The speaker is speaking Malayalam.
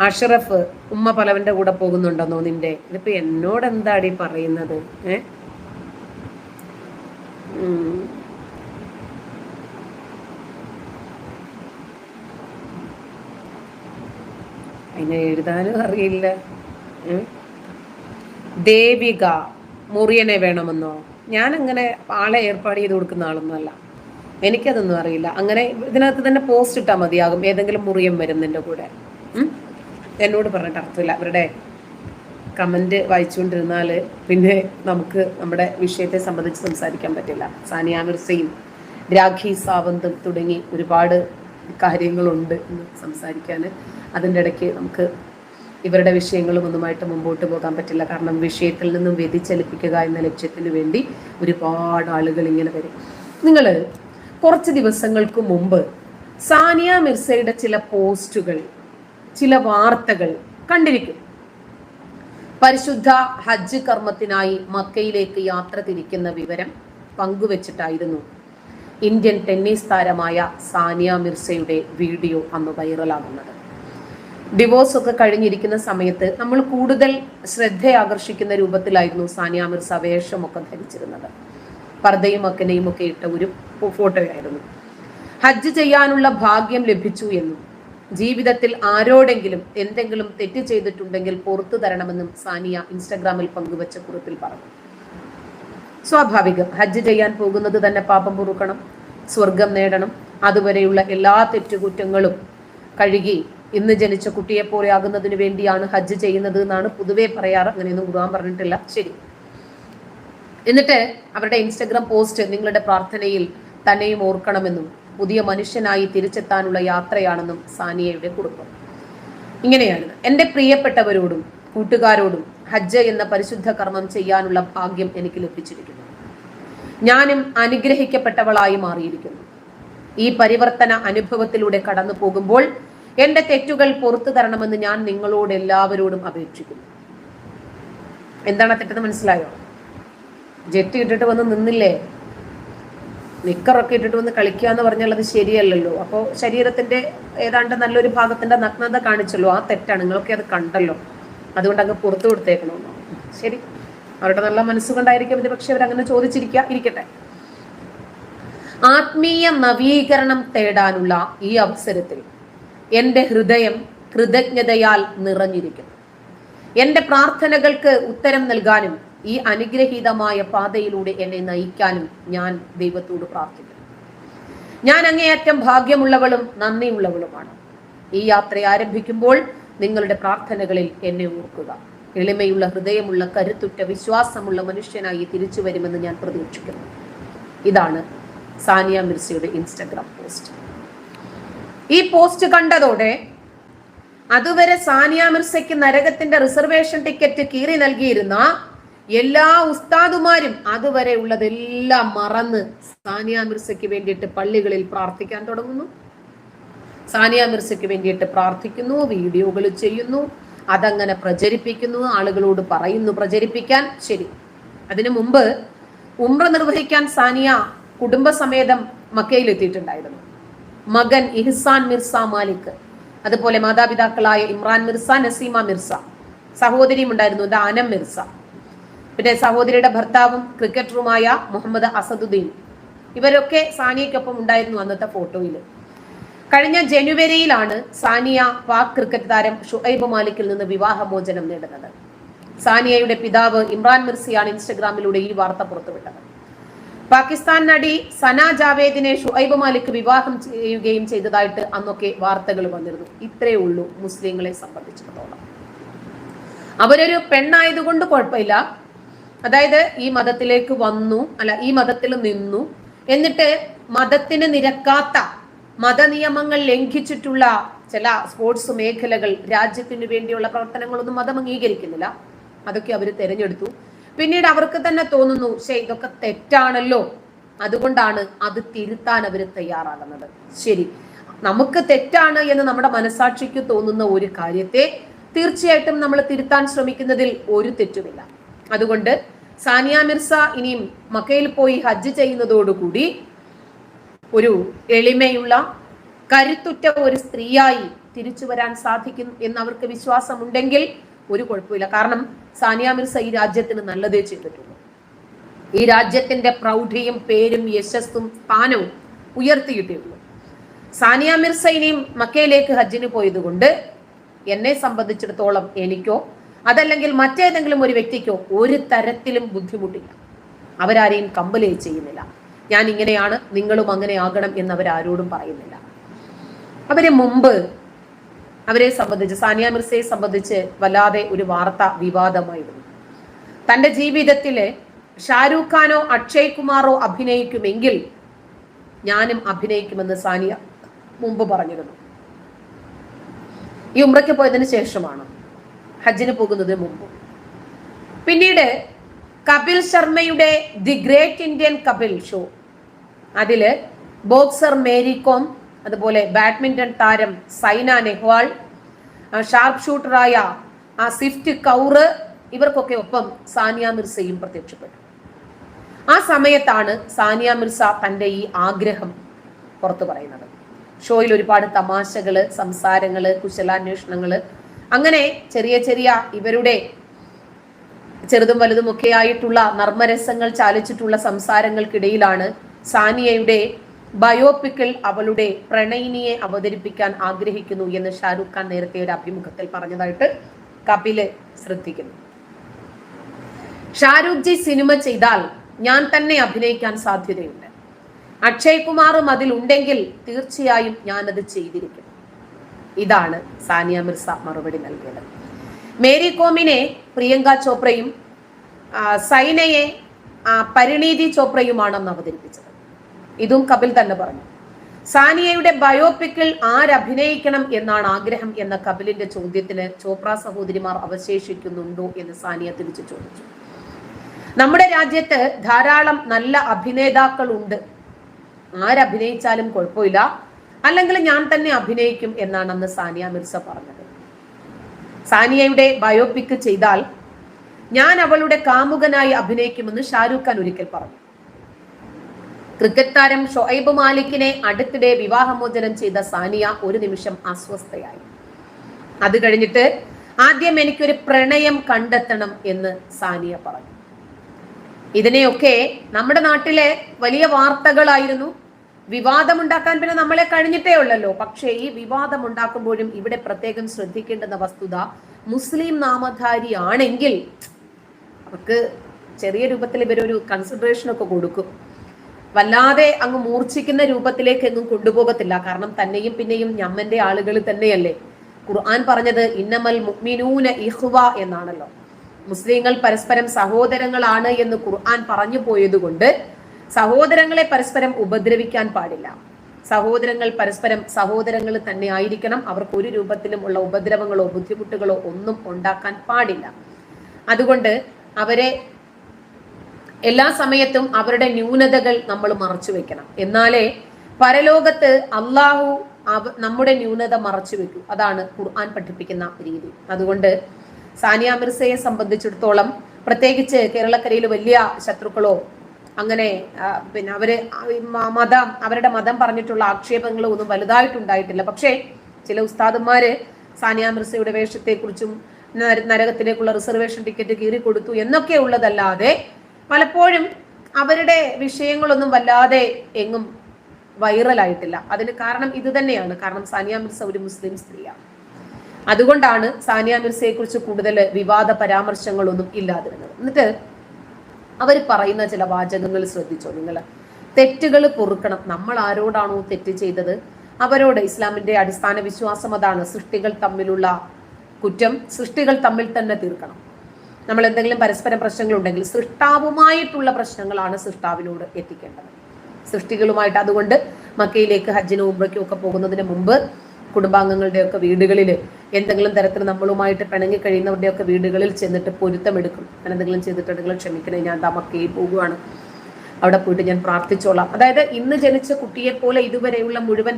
അഷറഫ് ഉമ്മ പലവന്റെ കൂടെ പോകുന്നുണ്ടെന്നോ നിന്റെ? ഇതിപ്പോ എന്നോട് എന്താടി പറയുന്നത്? ഏ. അതിനെ എഴുതാനും അറിയില്ല. ദേവിക മുറിയനെ വേണമെന്നോ? ഞാൻ അങ്ങനെ ആളെ ഏർപ്പാട് ചെയ്ത് കൊടുക്കുന്ന ആളൊന്നുമല്ല. എനിക്കതൊന്നും അറിയില്ല. അങ്ങനെ ഇതിനകത്ത് തന്നെ പോസ്റ്റ് ഇട്ടാൽ മതിയാകും. ഏതെങ്കിലും മുറിയം വരുന്നതിന്റെ കൂടെ. എന്നോട് പറഞ്ഞിട്ട് അർത്ഥമില്ല. അവരുടെ കമന്റ് വായിച്ചുകൊണ്ടിരുന്നാൽ പിന്നെ നമുക്ക് നമ്മുടെ വിഷയത്തെ സംബന്ധിച്ച് സംസാരിക്കാൻ പറ്റില്ല. സാനിയ മിർസയും രാഖി സാവന്തും തുടങ്ങി ഒരുപാട് കാര്യങ്ങളുണ്ട് എന്ന് സംസാരിക്കാൻ അതിന്റെ ഇടയ്ക്ക് നമുക്ക് ഇവരുടെ വിഷയങ്ങളും ഒന്നുമായിട്ട് മുമ്പോട്ട് പോകാൻ പറ്റില്ല. കാരണം വിഷയത്തിൽ നിന്നും വ്യതിചലിപ്പിക്കുക എന്ന ലക്ഷ്യത്തിന് വേണ്ടി ഒരുപാട് ആളുകൾ ഇങ്ങനെ വരും. നിങ്ങൾ കുറച്ച് ദിവസങ്ങൾക്ക് മുമ്പ് സാനിയ മിർസയുടെ ചില പോസ്റ്റുകൾ ചില വാർത്തകൾ കണ്ടിരിക്കും. പരിശുദ്ധ ഹജ്ജ് കർമ്മത്തിനായി മക്കയിലേക്ക് യാത്ര തിരിക്കുന്ന വിവരം പങ്കുവച്ചിട്ടായിരുന്നു ഇന്ത്യൻ ടെന്നീസ് താരമായ സാനിയ മിർസയുടെ വീഡിയോ അന്ന് വൈറലാകുന്നത്. ഡിവോഴ്സ് ഒക്കെ കഴിഞ്ഞിരിക്കുന്ന സമയത്ത് നമ്മൾ കൂടുതൽ ശ്രദ്ധ ആകർഷിക്കുന്ന രൂപത്തിലായിരുന്നു സാനിയ മിർസ വേഷമൊക്കെ ധരിച്ചിരുന്നത്. പർദ്ദയും അക്കനെയും ഒക്കെ ഇട്ട ഒരു ഫോട്ടോയായിരുന്നു. ഹജ്ജ് ചെയ്യാനുള്ള ഭാഗ്യം ലഭിച്ചു എന്നും ജീവിതത്തിൽ ആരോടെങ്കിലും എന്തെങ്കിലും തെറ്റ് ചെയ്തിട്ടുണ്ടെങ്കിൽ പുറത്തു തരണമെന്നും സാനിയ ഇൻസ്റ്റഗ്രാമിൽ പങ്കുവച്ച കുറിപ്പിൽ പറഞ്ഞു. സ്വാഭാവികം ഹജ്ജ് ചെയ്യാൻ പോകുന്നത് തന്നെ പാപം പൊറുക്കണം സ്വർഗം നേടണം. അതുവരെയുള്ള എല്ലാ തെറ്റുകുറ്റങ്ങളും കഴുകി ഇന്ന് ജനിച്ച കുട്ടിയെ പോലെ ആകുന്നതിന് വേണ്ടിയാണ് ഹജ്ജ് ചെയ്യുന്നത് എന്നാണ് പൊതുവേ പറയാറ്. അങ്ങനെയൊന്നും ഖുർആൻ പറഞ്ഞിട്ടില്ല. ശരി. എന്നിട്ട് അവരുടെ ഇൻസ്റ്റഗ്രാം പോസ്റ്റ് നിങ്ങളുടെ പ്രാർത്ഥനയിൽ തന്നെയും ഓർക്കണമെന്നും പുതിയ മനുഷ്യനായി തിരിച്ചെത്താനുള്ള യാത്രയാണെന്നും സാനിയയുടെ കുടുംബം. ഇങ്ങനെയാണ് എന്റെ പ്രിയപ്പെട്ടവരോടും കൂട്ടുകാരോടും ഹജ്ജ് എന്ന പരിശുദ്ധ കർമ്മം ചെയ്യാനുള്ള ഭാഗ്യം എനിക്ക് ലഭിച്ചിരിക്കുന്നു. ഞാനും അനുഗ്രഹിക്കപ്പെട്ടവളായി മാറിയിരിക്കുന്നു. ഈ പരിവർത്തന അനുഭവത്തിലൂടെ കടന്നു പോകുമ്പോൾ എന്റെ തെറ്റുകൾ പുറത്തു തരണമെന്ന് ഞാൻ നിങ്ങളോട് എല്ലാവരോടും അപേക്ഷിക്കുന്നു. എന്താണ് തെറ്റെന്ന് മനസ്സിലായോ? ജെറ്റ് ഇട്ടിട്ട് വന്ന് നിന്നില്ലേ? നിക്കറൊക്കെ ഇട്ടിട്ട് വന്ന് കളിക്കുക എന്ന് പറഞ്ഞാൽ അത് ശരിയല്ലല്ലോ. അപ്പോൾ ശരീരത്തിന്റെ ഏതാണ്ട് നല്ലൊരു ഭാഗത്തിന്റെ നഗ്നത കാണിച്ചല്ലോ. ആ തെറ്റാണ്. നിങ്ങളൊക്കെ അത് കണ്ടല്ലോ. അതുകൊണ്ട് അങ്ങ് പുറത്തു കൊടുത്തേക്കണമെന്നോ ശരി. അവരുടെ നല്ല മനസ്സുകൊണ്ടായിരിക്കും ഇത്. പക്ഷെ അവരങ്ങനെ ചോദിച്ചിരിക്കുക ഇരിക്കട്ടെ. ആത്മീയ നവീകരണം തേടാനുള്ള ഈ അവസരത്തിൽ എന്റെ ഹൃദയം കൃതജ്ഞതയാൽ നിറഞ്ഞിരിക്കുന്നു. എന്റെ പ്രാർത്ഥനകൾക്ക് ഉത്തരം നൽകാനും ഈ അനുഗ്രഹീതമായ പാതയിലൂടെ എന്നെ നയിക്കാനും ഞാൻ ദൈവത്തോട് പ്രാർത്ഥിക്കുന്നു. ഞാൻ അങ്ങേയറ്റം ഭാഗ്യമുള്ളവളും നന്ദിയുള്ളവളുമാണ്. ഈ യാത്ര ആരംഭിക്കുമ്പോൾ നിങ്ങളുടെ പ്രാർത്ഥനകളിൽ എന്നെ ഓർക്കുക. എളിമയുള്ള ഹൃദയമുള്ള കരുത്തുറ്റ വിശ്വാസമുള്ള മനുഷ്യനായി തിരിച്ചു വരുമെന്ന് ഞാൻ പ്രതീക്ഷിക്കുന്നു. ഇതാണ് സാനിയ മിർസയുടെ ഇൻസ്റ്റഗ്രാം പോസ്റ്റ്. ഈ പോസ്റ്റ് കണ്ടതോടെ അതുവരെ സാനിയ മിർസയ്ക്ക് നരകത്തിന്റെ റിസർവേഷൻ ടിക്കറ്റ് കീറി നൽകിയിരുന്ന എല്ലാ ഉസ്താദുമാരും അതുവരെ ഉള്ളതെല്ലാം മറന്ന് സാനിയ മിർസയ്ക്ക് വേണ്ടിയിട്ട് പള്ളികളിൽ പ്രാർത്ഥിക്കാൻ തുടങ്ങുന്നു. സാനിയ മിർസയ്ക്ക് വേണ്ടിയിട്ട് പ്രാർത്ഥിക്കുന്നു വീഡിയോകൾ ചെയ്യുന്നു അതങ്ങനെ പ്രചരിപ്പിക്കുന്നു ആളുകളോട് പറയുന്നു പ്രചരിപ്പിക്കാൻ. ശരി. അതിനു മുമ്പ് ഉംറ നിർവഹിക്കാൻ സാനിയ കുടുംബസമേതം മക്കയിൽ എത്തിയിട്ടുണ്ടായിരുന്നു മകൻ ഇഹ്സാൻ മിർസ മാലിക് അതുപോലെ മാതാപിതാക്കളായ ഇമ്രാൻ മിർസ നസീമ മിർസ സഹോദരിയും ഉണ്ടായിരുന്നു ദാനം മിർസ. പിന്നെ സഹോദരിയുടെ ഭർത്താവും ക്രിക്കറ്ററുമായ മുഹമ്മദ് അസദുദ്ദീൻ. ഇവരൊക്കെ സാനിയയ്ക്കൊപ്പം ഉണ്ടായിരുന്നു അന്നത്തെ ഫോട്ടോയിൽ കഴിഞ്ഞ ജനുവരിയിലാണ് സാനിയ പാക് ക്രിക്കറ്റ് താരം ഷുഐബ് മാലിക്കിൽ നിന്ന് വിവാഹമോചനം നേടുന്നത്. സാനിയയുടെ പിതാവ് ഇമ്രാൻ മിർസിയാണ് ഇൻസ്റ്റഗ്രാമിലൂടെ ഈ വാർത്ത പുറത്തുവിട്ടത്. പാകിസ്ഥാൻ നടി സന ജാവേദിനെ ഷുഐബ് മാലിക് വിവാഹം ചെയ്യുകയും ചെയ്തതായിട്ട് അന്നൊക്കെ വാർത്തകൾ വന്നിരുന്നു. ഇത്രയേ ഉള്ളൂ മുസ്ലിങ്ങളെ സംബന്ധിച്ചിടത്തോളം. അവരൊരു പെണ്ണായതുകൊണ്ട് കുഴപ്പമില്ല. അതായത് ഈ മതത്തിലേക്ക് വന്നു അല്ല ഈ മതത്തിൽ നിന്നു. എന്നിട്ട് മതത്തിന് നിരക്കാത്ത മതനിയമങ്ങൾ ലംഘിച്ചിട്ടുള്ള ചില സ്പോർട്സ് മേഖലകൾ രാജ്യത്തിന് വേണ്ടിയുള്ള പ്രവർത്തനങ്ങളൊന്നും മതം അംഗീകരിക്കുന്നില്ല. അതൊക്കെ അവർ തിരഞ്ഞെടുത്തു. പിന്നീട് അവർക്ക് തന്നെ തോന്നുന്നു ശേ ഇതൊക്കെ തെറ്റാണല്ലോ. അതുകൊണ്ടാണ് അത് തിരുത്താൻ അവർ തയ്യാറാകുന്നത്. ശരി. നമുക്ക് തെറ്റാണ് എന്ന് നമ്മുടെ മനസാക്ഷിക്ക് തോന്നുന്ന ഒരു കാര്യത്തെ തീർച്ചയായിട്ടും നമ്മൾ തിരുത്താൻ ശ്രമിക്കുന്നതിൽ ഒരു തെറ്റുമില്ല. അതുകൊണ്ട് സാനിയ മിർസ ഇനിയും മക്കയിൽ പോയി ഹജ്ജ് ചെയ്യുന്നതോടുകൂടി ഒരു എളിമയുള്ള കരുത്തുറ്റ ഒരു സ്ത്രീയായി തിരിച്ചു വരാൻ സാധിക്കും എന്ന് അവർക്ക് വിശ്വാസമുണ്ടെങ്കിൽ ഒരു കുഴപ്പമില്ല. കാരണം സാനിയ മിർസ ഈ രാജ്യത്തിന് നല്ലതേ ചെയ്തിട്ടുള്ളൂ. ഈ രാജ്യത്തിന്റെ പ്രൗഢിയും പേരും യശസ്സും സ്ഥാനവും ഉയർത്തിയിട്ടേ സാനിയ മിർസ ഇനിയും മക്കയിലേക്ക് ഹജ്ജിന് പോയതുകൊണ്ട് എന്നെ സംബന്ധിച്ചിടത്തോളം എനിക്കോ അതല്ലെങ്കിൽ മറ്റേതെങ്കിലും ഒരു വ്യക്തിക്കോ ഒരു തരത്തിലും ബുദ്ധിമുട്ടില്ല. അവരാരെയും കമ്പലേ ചെയ്യുന്നില്ല. ഞാൻ ഇങ്ങനെയാണ് നിങ്ങളും അങ്ങനെ ആകണം എന്ന് അവരാരോടും പറയുന്നില്ല. അവരെ മുമ്പ് അവരെ സംബന്ധിച്ച് സാനിയ മിർസയെ സംബന്ധിച്ച് വല്ലാതെ ഒരു വാർത്ത വിവാദമായിരുന്നു തന്റെ ജീവിതത്തിലെ ഷാരൂഖ് ഖാനോ അക്ഷയ് കുമാറോ അഭിനയിക്കുമെങ്കിൽ ഞാനും അഭിനയിക്കുമെന്ന് സാനിയ മുമ്പ് പറഞ്ഞിരുന്നു. ഈ ഉമ്രയ്ക്ക് പോയതിന് ശേഷമാണ്. ഹജ്ജിന് പോകുന്നതിന് മുമ്പ്. പിന്നീട് കപിൽ ശർമ്മയുടെ the great Indian Kapil show. അതിൽ ബോക്സർ മേരി കോം അതുപോലെ ബാഡ്മിന്റൺ താരം സൈന നെഹ്വാൾ ഷാർപ്പ് ഷൂട്ടറായ ആ സ്വിഫ്റ്റ് കൗറ് ഇവർക്കൊക്കെ ഒപ്പം സാനിയ മിർസയും പ്രത്യക്ഷപ്പെട്ടു. ആ സമയത്താണ് സാനിയ മിർസ തന്റെ ഈ ആഗ്രഹം പുറത്തു പറയുന്നത്. ഷോയിൽ ഒരുപാട് തമാശകൾ സംസാരങ്ങൾ കുശലാന്വേഷണങ്ങൾ അങ്ങനെ ചെറിയ ചെറിയ ഇവരുടെ ചെറുതും വലുതും ഒക്കെ ആയിട്ടുള്ള നർമ്മരസങ്ങൾ ചാലിച്ചിട്ടുള്ള സംസാരങ്ങൾക്കിടയിലാണ് സാനിയയുടെ ബയോപിക്കിൽ അവളുടെ പ്രണയിനിയെ അവതരിപ്പിക്കാൻ ആഗ്രഹിക്കുന്നു എന്ന് ഷാരൂഖ് ഖാൻ നേരത്തെ ഒരു അഭിമുഖത്തിൽ പറഞ്ഞതായിട്ട് കപിൽ ശ്രദ്ധിക്കുന്നു. ഷാരൂഖ് ജി സിനിമ ചെയ്താൽ ഞാൻ തന്നെ അഭിനയിക്കാൻ സാധ്യതയുണ്ട്. അക്ഷയ് കുമാറും അതിലുണ്ടെങ്കിൽ തീർച്ചയായും ഞാനത് ചെയ്തിരിക്കും. ഇതാണ് സാനിയ മിർസ മറുപടി നൽകിയത്. മേരി കോമിനെ പ്രിയങ്ക ചോപ്രയും സൈനയെ പരിണീതി ചോപ്രയുമാണെന്ന് അവതരിപ്പിച്ചത്. ഇതും കപിൽ തന്നെ പറഞ്ഞു. സാനിയയുടെ ബയോപിക്കിൽ ആരഭിനയിക്കണം എന്നാണ് ആഗ്രഹം എന്ന കപിലിന്റെ ചോദ്യത്തിന് ചോപ്ര സഹോദരിമാർ അവശേഷിക്കുന്നുണ്ടോ എന്ന് സാനിയ തിരിച്ചു ചോദിച്ചു. നമ്മുടെ രാജ്യത്ത് ധാരാളം നല്ല അഭിനേതാക്കളുണ്ട്. ആരഭിനയിച്ചാലും കുഴപ്പമില്ല. അല്ലെങ്കിൽ ഞാൻ തന്നെ അഭിനയിക്കും എന്നാണ് അന്ന് സാനിയ മിർസ പറഞ്ഞത്. സാനിയയുടെ ബയോപിക് ചെയ്താൽ ഞാൻ അവളുടെ കാമുകനായി അഭിനയിക്കുമെന്ന് ഷാരൂഖ് ഖാൻ ഒരിക്കൽ പറഞ്ഞു. ക്രിക്കറ്റ് താരം ഷൊഹൈബ് മാലിക്കിനെ അടുത്തിടെ വിവാഹമോചനം ചെയ്ത സാനിയ ഒരു നിമിഷം അസ്വസ്ഥയായി. അത് കഴിഞ്ഞിട്ട് ആദ്യം എനിക്കൊരു പ്രണയം കണ്ടെത്തണം എന്ന് സാനിയ പറഞ്ഞു. ഇതിനെയൊക്കെ നമ്മുടെ നാട്ടിലെ വലിയ വാർത്തകളായിരുന്നു. വിവാദമുണ്ടാക്കാൻ പിന്നെ നമ്മളെ കഴിഞ്ഞിട്ടേ ഉള്ളല്ലോ. പക്ഷേ ഈ വിവാദം ഉണ്ടാക്കുമ്പോഴും ഇവിടെ പ്രത്യേകം ശ്രദ്ധിക്കേണ്ടുന്ന വസ്തുത മുസ്ലിം നാമധാരി ആണെങ്കിൽ അവർക്ക് ചെറിയ രൂപത്തിൽ ഇവരൊരു കൺസിഡറേഷൻ ഒക്കെ കൊടുക്കും. വല്ലാതെ അങ്ങ് മൂർച്ഛിക്കുന്ന രൂപത്തിലേക്ക് എങ്ങും കൊണ്ടുപോകത്തില്ല. കാരണം തന്നെയും പിന്നെയും ഞമ്മന്റെ ആളുകൾ തന്നെയല്ലേ. ഖുർആൻ പറഞ്ഞത് ഇന്നമൽ മുഅ്മിനൂന ഇഹ്വ എന്നാണല്ലോ. മുസ്ലിങ്ങൾ പരസ്പരം സഹോദരങ്ങളാണ് എന്ന് ഖുർആൻ പറഞ്ഞു പോയതുകൊണ്ട് സഹോദരങ്ങളെ പരസ്പരം ഉപദ്രവിക്കാൻ പാടില്ല. സഹോദരങ്ങൾ പരസ്പരം സഹോദരങ്ങൾ തന്നെ ആയിരിക്കണം. അവർക്ക് ഒരു രൂപത്തിലും ഉള്ള ഉപദ്രവങ്ങളോ ബുദ്ധിമുട്ടുകളോ ഒന്നും ഉണ്ടാക്കാൻ പാടില്ല. അതുകൊണ്ട് അവരെ എല്ലാ സമയത്തും അവരുടെ ന്യൂനതകൾ നമ്മൾ മറച്ചു വെക്കണം. എന്നാലേ പരലോകത്ത് അള്ളാഹു നമ്മുടെ ന്യൂനത മറച്ചു വെക്കൂ. അതാണ് ഖുർആൻ പഠിപ്പിക്കുന്ന രീതി. അതുകൊണ്ട് സാനിയ മിർസയെ സംബന്ധിച്ചിടത്തോളം പ്രത്യേകിച്ച് കേരളക്കരയിൽ വലിയ ശത്രുക്കളോ അങ്ങനെ പിന്നെ അവർ മതം അവരുടെ മതം പറഞ്ഞിട്ടുള്ള ആക്ഷേപങ്ങൾ ഒന്നും വലുതായിട്ടുണ്ടായിട്ടില്ല. പക്ഷേ ചില ഉസ്താദന്മാര് സാനിയ മിർസയുടെ വേഷത്തെക്കുറിച്ചും നരകത്തിലേക്കുള്ള റിസർവേഷൻ ടിക്കറ്റ് കീറി കൊടുത്തു എന്നൊക്കെ ഉള്ളതല്ലാതെ പലപ്പോഴും അവരുടെ വിഷയങ്ങളൊന്നും വല്ലാതെ എങ്ങും വൈറലായിട്ടില്ല. അതിന് കാരണം ഇത് തന്നെയാണ്. കാരണം സാനിയ മിർസ ഒരു മുസ്ലിം സ്ത്രീയാണ്. അതുകൊണ്ടാണ് സാനിയ മിർസയെ കുറിച്ച് കൂടുതൽ വിവാദ പരാമർശങ്ങളൊന്നും ഇല്ലാതിരുന്നത്. എന്നിട്ട് അവർ പറയുന്ന ചില വാചകങ്ങൾ ശ്രദ്ധിച്ചോ നിങ്ങൾ? തെറ്റുകൾ പൊറുക്കണം. നമ്മൾ ആരോടാണോ തെറ്റ് ചെയ്തത്? അവരോട് ഇസ്ലാമിന്റെ അടിസ്ഥാന വിശ്വാസം അതാണ്. സൃഷ്ടികൾ തമ്മിലുള്ള കുറ്റം സൃഷ്ടികൾ തമ്മിൽ തന്നെ തീർക്കണം. നമ്മൾ എന്തെങ്കിലും പരസ്പരം പ്രശ്നങ്ങൾ ഉണ്ടെങ്കിൽ സൃഷ്ടാവുമായിട്ടുള്ള പ്രശ്നങ്ങളാണ് സൃഷ്ടാവിനോട് എത്തിക്കേണ്ടത്. സൃഷ്ടികളുമായിട്ട് അതുകൊണ്ട് മക്കയിലേക്ക് ഹജ്ജിനും ഉംറയ്ക്കും ഒക്കെ പോകുന്നതിന് മുമ്പ് കുടുംബാംഗങ്ങളുടെയൊക്കെ വീടുകളിൽ എന്തെങ്കിലും തരത്തിൽ നമ്മളുമായിട്ട് പിണങ്ങി കഴിയുന്നവരുടെയൊക്കെ വീടുകളിൽ ചെന്നിട്ട് പൊരുത്തമെടുക്കും ഞാൻ എന്തെങ്കിലും ചെയ്തിട്ടുണ്ടെങ്കിൽ ക്ഷമിക്കണേ ഞാൻ തമക്കേ പോകുവാണ് അവിടെ പോയിട്ട് ഞാൻ പ്രാർത്ഥിച്ചോളാം. അതായത് ഇന്ന് ജനിച്ച കുട്ടിയെ പോലെ ഇതുവരെയുള്ള മുഴുവൻ